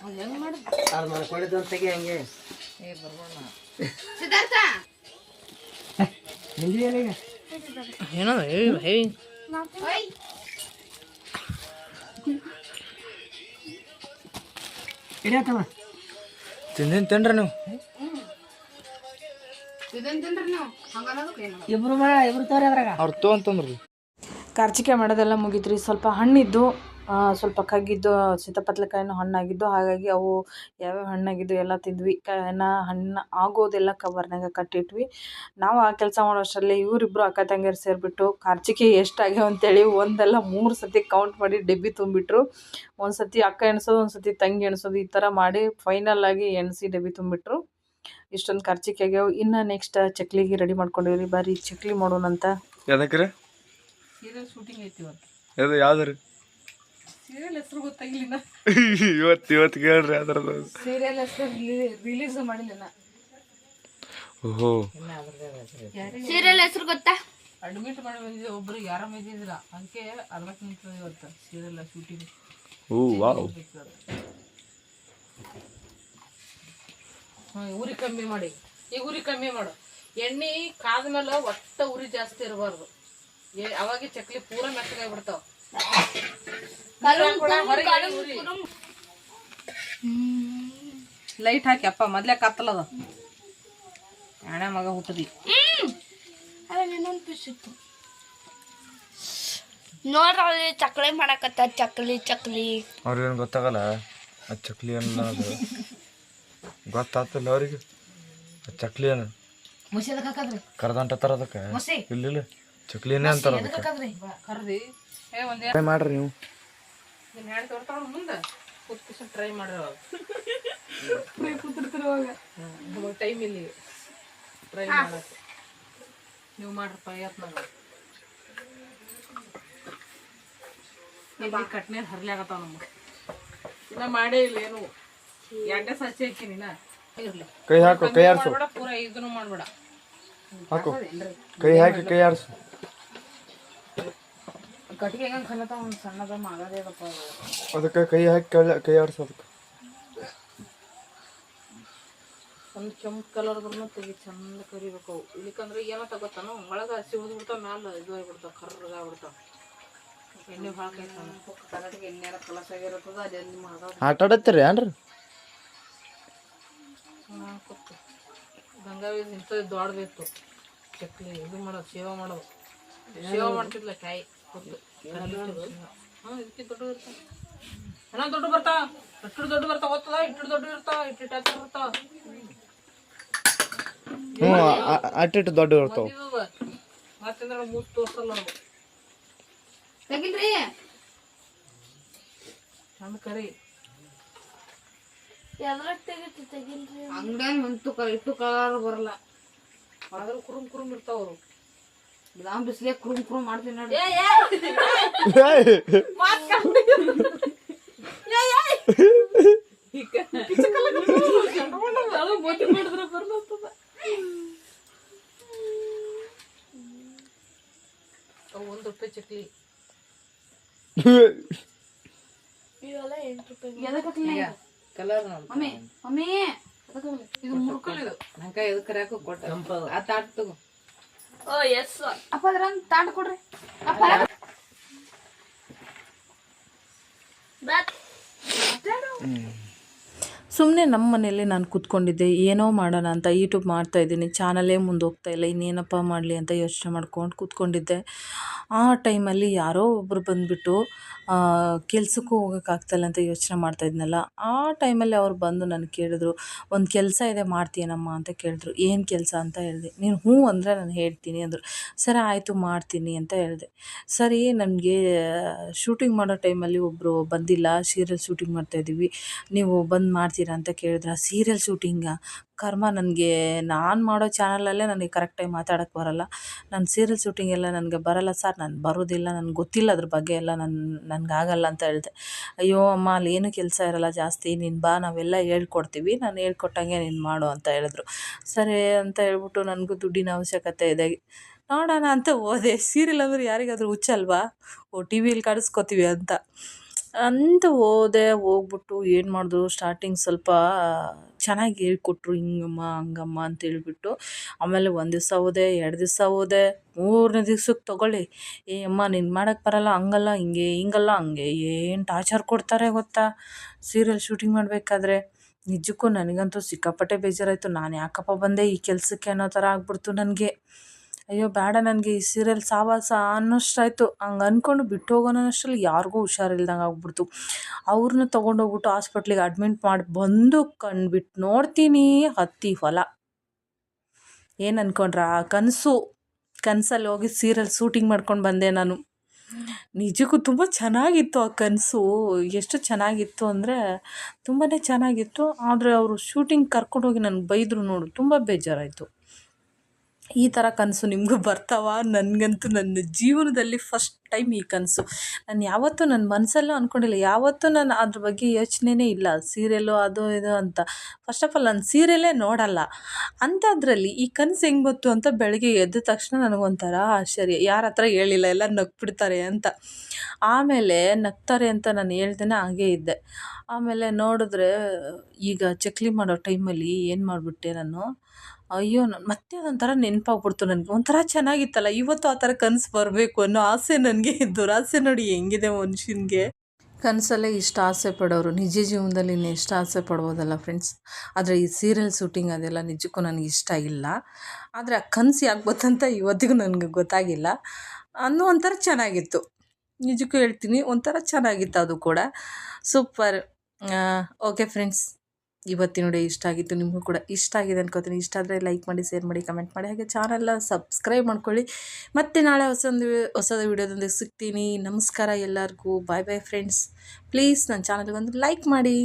ನೋಡಿ ಹೆಂಗ್ ಮಾಡಿ ಅದು ಮಾಡ್ಕೊಂಡಿದ್ದು ಅಂತ ಹಂಗೆ. ಏ ಬರ್ಬೋಣ. ಸಿದ್ಧಾರ್ಥ! ನಿಂದಿದೆಯಲ್ಲ ಈಗ ಏನೋ ಹೇ ಓಯ್ ಹಿಡಿಯತ್ತಮ್ಮ ತಿಂದಿನ ತಿನ್ರಿ ನೀವು. ಇಬ್ರು ಇಬ್ರು ತೋರಿ ಅದ್ರಾಗ. ಅವ್ರು ತೋ ಅಂತಂದ್ರಿ. ಕಾರ್ಚಿಕೆ ಮಾಡೋದೆಲ್ಲ ಮುಗಿತ್ರಿ. ಸ್ವಲ್ಪ ಹಣ್ಣಿದ್ದು ಸ್ವಲ್ಪ ಕಗ್ಗಿದ್ದು ಸೀತಾಪತ್ಲಕಾಯಿನೂ ಹಣ್ಣಾಗಿದ್ದು ಹಾಗಾಗಿ ಅವು ಯಾವ್ಯಾವ ಹಣ್ಣಾಗಿದ್ದು ಎಲ್ಲ ತಿಂದ್ವಿ. ಕಾಯಿನ ಹಣ್ಣು ಆಗೋದೆಲ್ಲ ಕವರ್ನಾಗ ಕಟ್ಟಿಟ್ವಿ. ನಾವು ಆ ಕೆಲಸ ಮಾಡೋಷ್ಟರಲ್ಲಿ ಇವರಿಬ್ಬರು ಅಕ್ಕ ತಂಗಿಯರು ಸೇರಿಬಿಟ್ಟು ಕಾರ್ಚಿಕೆ ಎಷ್ಟಾಗ್ಯಾವ ಅಂತೇಳಿ ಒಂದಲ್ಲ ಮೂರು ಸತಿ ಕೌಂಟ್ ಮಾಡಿ ಡಬ್ಬಿ ತುಂಬಿಟ್ರು. ಒಂದು ಸತಿ ಅಕ್ಕ ಎಣಿಸೋದು ಒಂದು ಸತಿ ತಂಗಿ ಎಣಿಸೋದು ಈ ಥರ ಮಾಡಿ ಫೈನಲ್ ಆಗಿ ಎಣಿಸಿ ಡಬ್ಬಿ ತುಂಬಿಟ್ರು. ಇಷ್ಟೊಂದು ಖರ್ಚಿಕೆ ಆಗ್ಯಾವ. ಇನ್ನು ನೆಕ್ಸ್ಟ್ ಚಕ್ಲಿಗೆ ರೆಡಿ ಮಾಡ್ಕೊಂಡಿವ್ರಿ. ಬಾರಿ ಚಕ್ಲಿ ಮಾಡೋಣಂತ. ಸೀರಿಯಲ್ ಶೂಟಿಂಗ್ ಐತಿ ಯಾವ್ದು ರೀ? ಸೀರಿಯಲ್ ಹೆಸರು ಗೊತ್ತಾಗಿಲ್ಲ ಇವತ್ತು ಇವತ್ತು ಕೇಳ್ರಿ ಅದ್ರದ್ದು. ಸೀರಿಯಲ್ ಹೆಸರು ರಿಲೀಸ್ ಮಾಡಿಲ್ಲ ಓಹೋ. ಸೀರಿಯಲ್ ಹೆಸರು ಗೊತ್ತಾ? ಅಡ್ಮಿಟ್ ಮಾಡಿ ಬಂದಿದ್ದೆ ಒಬ್ರು ಯಾರ ಇದ್ದಿದ್ದಿಲ್ಲ. ಅದಕ್ಕೆ ಅರ್ಧಕ್ಕೆ ನಿಂತದ ಇವತ್ತು ಸೀರಿಯಲ್ ಶೂಟಿಂಗ್ ಓ ವಾವ್. ಹ್ಮ್ ಉರಿ ಕಮ್ಮಿ ಮಾಡಿ. ಈಗ ಉರಿ ಕಮ್ಮಿ ಮಾಡು. ಎಣ್ಣೆ ಕಾದ ಮೇಲೆ ಒಟ್ಟ ಉರಿ ಜಾಸ್ತಿ ಇರಬಾರ್ದು. ಅವಾಗ ಚಕ್ಲಿ ಪೂರ ಮೆತ್ತಗಾಗ್ಬಿಡ್ತಾವ. ಲೈಟ್ ಹಾಕಿ ಅಪ್ಪ ಮೊದ್ಲೇ ಕತ್ತಲದ ಹಣೆ ಮಗ ಹುಟ್ಟದಿ. ನೋಡ್ರಿ ಅಲ್ಲಿ ಚಕ್ಲಿ ಮಾಡಕತ್ತ ಚಕ್ಲಿ ಚಕ್ಲಿ. ಅವ್ರಿಗೇನು ಗೊತ್ತಾಗಲ್ಲ? ಆ ಚಕ್ಲಿ ಅನ್ನ ಅದು ಗೊತ್ತಾಗ್ತಿಲ್ಲ ಅವ್ರಿಗೆ. ಆ ಚಕ್ಲಿ ಅನ್ನ ಅದಕ್ಕೆ ಕರ್ದಂಟ ತರೋದಕ್ಕೆ ಮುಸಿ ಇಲ್ಲ ಚಕ್ಲಿನೇ ಅಂತಾರ ಅದಕ್ಕೆ. ಮಾಡ್ರಿ ನೀವು. ತೋರ್ತಾವ ಮುಂದೆ ಕೂತ್ಕಿಸ್ ಟ್ರೈ ಮಾಡ್ರಿ ಅವಾಗ ಟೈಮ್ ಇಲ್ಲಿ ಟ್ರೈ ಮಾಡಕ್ಕೆ. ನೀವು ಮಾಡ್ರಿ ಪ್ರಯತ್ನ ಇಲ್ಲಿ ಕಟ್ನೇ ಹರ್ಲಾಗತ್ತಾವ ನಮ್ಗೆ. ಇನ್ನ ಮಾಡೇ ಇಲ್ಲ ಏನು. ಎರಡೇ ಸಚ್ಚಿ ಹಾಕಿನಿ ನಾ ಇರ್ಲಿ. ಕೈ ಹಾಕು ಕೈ ಆರ್ಸು. ಪೂರ ಇದನ್ನು ಮಾಡ್ಬೇಡ. ಹಾಕು. ಕೈ ಹಾಕಿ ಕೈ ಆಡ್ಸು ಕಟ್ಟಿಗೆ ಹೆಂಗ ಕನ್ನತಾವ ಒಂದು ಸಣ್ಣದ ಮಾಡದೇ ಅದಪ್ಪ. ಅದಕ್ಕೆ ಕೈ ಹಾಕಿ ಕೈ ಕೈ ಆಡ್ಸು ಅದಕ್ಕೆ. ಒಂದು ಕೆಂಪು ಕಲರ್ ಬರ್ನ ತೆಗಿ ಚಂದ ಕರಿಬೇಕು ಅವು. ಇಲ್ಲಿಕಂದ್ರೆ ಏನೋ ತಗೋತಾನು ಒಳಗೆ ಹಸಿ ಬಿಡ್ತಾವ ಮ್ಯಾಲ ಇದು ಆಗ್ಬಿಡ್ತಾವ ಕರ್ರಗಾಗ್ಬಿಡ್ತಾವ ಎಣ್ಣೆ ಭಾಳ ಕೈತಾನ ಕನ್ನಡಿಗೆ ಎಣ್ಣೆ ಕಲಸ ಆಗಿರುತ್ತದ ಅಲ್ಲಿ ಮಾಡೋದು ಆಟ ಆಡತ್ತೀರಿ ಏನ್ರಿ? ಕೂತು ಗಂಗಾವಿ ಇಂಥದ್ದು ದೊಡ್ಡದಿತ್ತು. ಚಕ್ಲಿ ಇದು ಮಾಡೋದು ಸೇವಾ ಮಾಡೋದು. ಸೇವಾ ಮಾಡ್ತಿದ್ಲ ಕಾಯಿ ಕೂತು ಹಾಂ ಇದಕ್ಕೆ ದೊಡ್ಡ ಬರ್ತಾ ಏನೋ ದೊಡ್ಡ ಬರ್ತಾವ ಇಟ್ಟು ದೊಡ್ಡ ಬರ್ತಾ. ಓದ್ತದ? ಇಟ್ಟು ದೊಡ್ಡ ಇರ್ತಾ. ಇಟ್ಟು ಇಟ್ಟು ಇರ್ತಾವ ಹ್ಞೂ ಅಟ್ಟಿಟ್ಟು ದೊಡ್ಡ ಇರ್ತಾವ. ಮತ್ತಂದ್ರೆ ಮೂತ್ ತೋರ್ಸಲ್ಲ ನಾವು ತೆಗಿಲ್ರಿ? ಚಂದ ಕರಿ. ಎದ್ರಾಗ ತೆಗಿತಿ ತೆಗಿಲ್ರಿ? ಅಂಗಡಿಯಾಗ ಹೊಂತು ಇಟ್ಟು ಕಲರ್ ಬರಲ್ಲ. ಆದ್ರೂ ಕುರುಮ್ ಕುರುಮ್ ಇರ್ತಾವ ಅವರು. ನಾವು ಬಿಸಿಲೇ ಕ್ರೂಮ್ ಕುರುಮ್ ಮಾಡ್ತೀನಿ ನೋಡಿ. ಒಂದು ರೂಪಾಯಿ ಚಕ್ಲಿ ಇವೆಲ್ಲ ಎಂಟು ರೂಪಾಯಿ ಕಲರ್ ಮಮ್ಮಿ ಮಮ್ಮಿ. ಇದು ಮುರ್ಕಲ್ ಇದು. ನಂಗೆ ಎದಕ್ಕೆ ಕೊಟ್ಟ. ಆ ತಾಟ್ ತಗೋ. ಓ ಎಸ್ ಅಪ್ಪ ಅದ್ರ ತಾಂಡ್ ಕೊಡ್ರಿ. ಅಪ್ಪ ಸುಮ್ಮನೆ ನಮ್ಮ ಮನೇಲಿ ನಾನು ಕೂತ್ಕೊಂಡಿದ್ದೆ. ಏನೋ ಮಾಡೋಣ ಅಂತ ಯೂಟ್ಯೂಬ್ ಮಾಡ್ತಾ ಇದ್ದೀನಿ. ಚಾನಲೇ ಮುಂದೆ ಹೋಗ್ತಾ ಇಲ್ಲ. ಇನ್ನೇನಪ್ಪ ಮಾಡಲಿ ಅಂತ ಯೋಚನೆ ಮಾಡ್ಕೊಂಡು ಕೂತ್ಕೊಂಡಿದ್ದೆ. ಆ ಟೈಮಲ್ಲಿ ಯಾರೋ ಒಬ್ಬರು ಬಂದುಬಿಟ್ಟು ಕೆಲ್ಸಕ್ಕೂ ಹೋಗೋಕ್ಕಾಗ್ತಾಯಿಲ್ಲ ಅಂತ ಯೋಚನೆ ಮಾಡ್ತಾ ಇದ್ನಲ್ಲ. ಆ ಟೈಮಲ್ಲಿ ಅವ್ರು ಬಂದು ನನಗೆ ಕೇಳಿದ್ರು, ಒಂದು ಕೆಲಸ ಇದೆ ಮಾಡ್ತೀಯನಮ್ಮ ಅಂತ ಕೇಳಿದ್ರು. ಏನು ಕೆಲಸ? ಅಂತ ಹೇಳಿದೆ. ನೀನು ಹ್ಞೂ ಅಂದರೆ ನಾನು ಹೇಳ್ತೀನಿ ಅಂದರು. ಸರಿ, ಆಯಿತು, ಮಾಡ್ತೀನಿ ಅಂತ ಹೇಳಿದೆ. ಸರಿ, ನನಗೆ ಶೂಟಿಂಗ್ ಮಾಡೋ ಟೈಮಲ್ಲಿ ಒಬ್ಬರು ಬಂದಿಲ್ಲ. ಸೀರಿಯಲ್ ಶೂಟಿಂಗ್ ಮಾಡ್ತಾಯಿದ್ದೀವಿ ನೀವು ಬಂದು ಮಾಡ್ತೀರಾ ಮಾಡ್ತೀರಾ ಅಂತ ಕೇಳಿದ್ರೆ. ಸೀರಿಯಲ್ ಶೂಟಿಂಗ ಕರ್ಮ ನನಗೆ, ನಾನು ಮಾಡೋ ಚಾನಲಲ್ಲೇ ನನಗೆ ಕರೆಕ್ಟಾಗಿ ಮಾತಾಡಕ್ಕೆ ಬರೋಲ್ಲ. ನಾನು ಸೀರಿಯಲ್ ಶೂಟಿಂಗ್ ಎಲ್ಲ ನನಗೆ ಬರೋಲ್ಲ ಸರ್ ನಾನು ಬರೋದಿಲ್ಲ, ನನಗೆ ಗೊತ್ತಿಲ್ಲ ಅದ್ರ ಬಗ್ಗೆ ಎಲ್ಲ ನನ್ನ ಆಗಲ್ಲ ಅಂತ ಹೇಳಿದೆ. ಅಯ್ಯೋ ಅಮ್ಮ, ಅಲ್ಲಿ ಏನೂ ಕೆಲಸ ಇರೋಲ್ಲ ಜಾಸ್ತಿ, ನೀನು ಬಾ, ನಾವೆಲ್ಲ ಹೇಳ್ಕೊಡ್ತೀವಿ. ನಾನು ಹೇಳ್ಕೊಟ್ಟಂಗೆ ನೀನು ಮಾಡು ಅಂತ ಹೇಳಿದ್ರು. ಸರಿ ಅಂತ ಹೇಳ್ಬಿಟ್ಟು ನನಗೂ ದುಡ್ಡಿನ ಅವಶ್ಯಕತೆ ಇದೆ. ನೋಡೋಣ ಅಂತ ಹೋದೆ. ಸೀರಿಯಲ್ ಅಂದ್ರೆ ಯಾರಿಗಾದರೂ ಹುಚ್ಚಲ್ವಾ? ಓ ಟಿ ವಿಲಿ ಕಾಣಿಸ್ಕೊತೀವಿ ಅಂತ. ಅಂತ ಹೋದೆ, ಹೋಗ್ಬಿಟ್ಟು ಏನು ಮಾಡಿದ್ರು ಸ್ಟಾರ್ಟಿಂಗ್ ಸ್ವಲ್ಪ ಚೆನ್ನಾಗಿ ಹೇಳ್ಕೊಟ್ರು, ಹಿಂಗಮ್ಮ, ಹಂಗಮ್ಮ ಅಂತ ಹೇಳ್ಬಿಟ್ಟು. ಆಮೇಲೆ ಒಂದು ದಿವಸ ಹೋದೆ, ಎರಡು ದಿವಸ ಹೋದೆ, ಮೂರನೇ ದಿವ್ಸಕ್ಕೆ ತಗೊಳ್ಳಿ. ಏ, ಅಮ್ಮ ನಿನ್ನ ಮಾಡೋಕ್ಕೆ ಬರಲ್ಲ, ಹಂಗಲ್ಲ, ಹಿಂಗೆ, ಹಿಂಗಲ್ಲ, ಹಂಗೆ, ಏನು ಟಾರ್ಚರ್ ಕೊಡ್ತಾರೆ ಗೊತ್ತಾ? ಸೀರಿಯಲ್ ಶೂಟಿಂಗ್ ಮಾಡಬೇಕಾದ್ರೆ. ನಿಜಕ್ಕೂ ನನಗಂತೂ ಸಿಕ್ಕಾಪಟ್ಟೆ ಬೇಜಾರಾಯಿತು. ನಾನು ಯಾಕಪ್ಪ ಬಂದೆ ಈ ಕೆಲಸಕ್ಕೆ ಅನ್ನೋ ಥರ ಆಗ್ಬಿಡ್ತು ನನಗೆ. ಅಯ್ಯೋ, ಬೇಡ ನನಗೆ ಈ ಸೀರಿಯಲ್ ಸಾವಾಸ ಅನ್ನೋಷ್ಟಾಯಿತು ಹಂಗೆ ಅಂದ್ಕೊಂಡು ಬಿಟ್ಟು ಹೋಗೋಣ ಅಷ್ಟರಲ್ಲಿ ಯಾರಿಗೂ ಹುಷಾರಿಲ್ದಂಗೆ ಆಗ್ಬಿಡ್ತು. ಅವ್ರನ್ನ ತೊಗೊಂಡೋಗ್ಬಿಟ್ಟು ಹಾಸ್ಪಿಟ್ಲಿಗೆ ಅಡ್ಮಿಟ್ ಮಾಡಿ ಬಂದು ಕಂಡ್ಬಿಟ್ಟು ನೋಡ್ತೀನಿ ಹತ್ತಿ ಹೊಲ. ಏನು ಅಂದ್ಕೊಂಡ್ರ ಕನಸು. ಕನಸಲ್ಲಿ ಹೋಗಿ ಸೀರಿಯಲ್ ಶೂಟಿಂಗ್ ಮಾಡ್ಕೊಂಡು ಬಂದೆ ನಾನು. ನಿಜಕ್ಕೂ ತುಂಬ ಚೆನ್ನಾಗಿತ್ತು ಆ ಕನಸು. ಎಷ್ಟು ಚೆನ್ನಾಗಿತ್ತು ಅಂದರೆ ತುಂಬಾ ಚೆನ್ನಾಗಿತ್ತು. ಆದರೆ ಅವರು ಶೂಟಿಂಗ್ ಕರ್ಕೊಂಡೋಗಿ ನನಗೆ ಬೈದರು ನೋಡು, ತುಂಬ ಬೇಜಾರಾಯಿತು. ಈ ಥರ ಕನಸು ನಿಮಗೂ ಬರ್ತಾವ? ನನಗಂತೂ ನನ್ನ ಜೀವನದಲ್ಲಿ ಫಸ್ಟ್ ಟೈಮ್ ಈ ಕನಸು. ನಾನು ಯಾವತ್ತೂ ನನ್ನ ಮನಸ್ಸಲ್ಲೂ ಅಂದ್ಕೊಂಡಿಲ್ಲ ಯಾವತ್ತೂ ನಾನು ಅದ್ರ ಬಗ್ಗೆ ಯೋಚನೆನೇ ಇಲ್ಲ. ಸೀರಿಯಲ್ಲು ಅದು ಇದು ಅಂತ. ಫಸ್ಟ್ ಆಫ್ ಆಲ್ ನಾನು ಸೀರಿಯಲ್ಲೇ ನೋಡಲ್ಲ. ಅಂಥದ್ರಲ್ಲಿ ಈ ಕನಸು ಹೆಂಗೆ ಬಂತು ಅಂತ ಬೆಳಗ್ಗೆ ಎದ್ದ ತಕ್ಷಣ ನನಗೊಂಥರ ಆಶ್ಚರ್ಯ. ಯಾರ ಹತ್ರ ಹೇಳಿಲ್ಲ? ಎಲ್ಲ ನಗ್ಬಿಡ್ತಾರೆ ಅಂತ. ಆಮೇಲೆ ನಗ್ತಾರೆ ಅಂತ ನಾನು ಹೇಳ್ದೇನೆ ಹಾಗೇ ಇದ್ದೆ. ಆಮೇಲೆ ನೋಡಿದ್ರೆ ಈಗ ಚಕ್ಲಿ ಮಾಡೋ ಟೈಮಲ್ಲಿ ಏನು ಮಾಡಿಬಿಟ್ಟೆ ನಾನು? ಅಯ್ಯೋ ಮತ್ತೆ ಅದೊಂಥರ ನೆನಪಾಗ್ಬಿಡ್ತು ನನಗೆ. ಒಂಥರ ಚೆನ್ನಾಗಿತ್ತಲ್ಲ, ಇವತ್ತು ಆ ಥರ ಕನಸು ಬರಬೇಕು ಅನ್ನೋ ಆಸೆ ನನಗೆ ದುರಾಸೆ ನೋಡಿ ಹೆಂಗಿದೆ ಮನುಷ್ಯನಿಗೆ. ಕನಸಲ್ಲೇ ಇಷ್ಟು ಆಸೆ ಪಡೋರು. ನಿಜ ಜೀವನದಲ್ಲಿ ಇನ್ನು ಎಷ್ಟು ಆಸೆ ಪಡ್ಬೋದಲ್ಲ ಫ್ರೆಂಡ್ಸ್ ಆದರೆ ಈ ಸೀರಿಯಲ್ ಶೂಟಿಂಗ್ ಅದೆಲ್ಲ ನಿಜಕ್ಕೂ ನನಗೆ ಇಷ್ಟ ಇಲ್ಲ. ಆದರೆ ಆ ಕನಸು ಯಾಕೆ ಗೊತ್ತಂತ ಇವತ್ತಿಗೂ ನನಗೆ ಗೊತ್ತಾಗಿಲ್ಲ. ಅನ್ನೋ ಒಂಥರ ಚೆನ್ನಾಗಿತ್ತು. ನಿಜಕ್ಕೂ ಹೇಳ್ತೀನಿ, ಒಂಥರ ಚೆನ್ನಾಗಿತ್ತು ಅದು ಕೂಡ. ಸೂಪರ್ ಓಕೆ ಫ್ರೆಂಡ್ಸ್ ಇವತ್ತಿನ ಇಷ್ಟ ಆಗಿತ್ತು, ನಿಮಗೂ ಕೂಡ ಇಷ್ಟ ಆಗಿದೆ ಅನ್ಕೋತೀನಿ. ಇಷ್ಟ ಆದರೆ ಲೈಕ್ ಮಾಡಿ ಶೇರ್ ಮಾಡಿ ಕಮೆಂಟ್ ಮಾಡಿ. ಹಾಗೆ ಚಾನಲ್ನ ಸಬ್ಸ್ಕ್ರೈಬ್ ಮಾಡ್ಕೊಳ್ಳಿ. ಮತ್ತೆ ನಾಳೆ ಹೊಸೊಂದು ಹೊಸದ ವಿಡಿಯೋದೊಂದಿಗೆ ಸಿಗ್ತೀನಿ. ನಮಸ್ಕಾರ ಎಲ್ಲರಿಗೂ. ಬಾಯ್ ಬಾಯ್ ಫ್ರೆಂಡ್ಸ್ ಪ್ಲೀಸ್ ನನ್ನ ಚಾನಲ್ಗೆ ಒಂದು ಲೈಕ್ ಮಾಡಿ.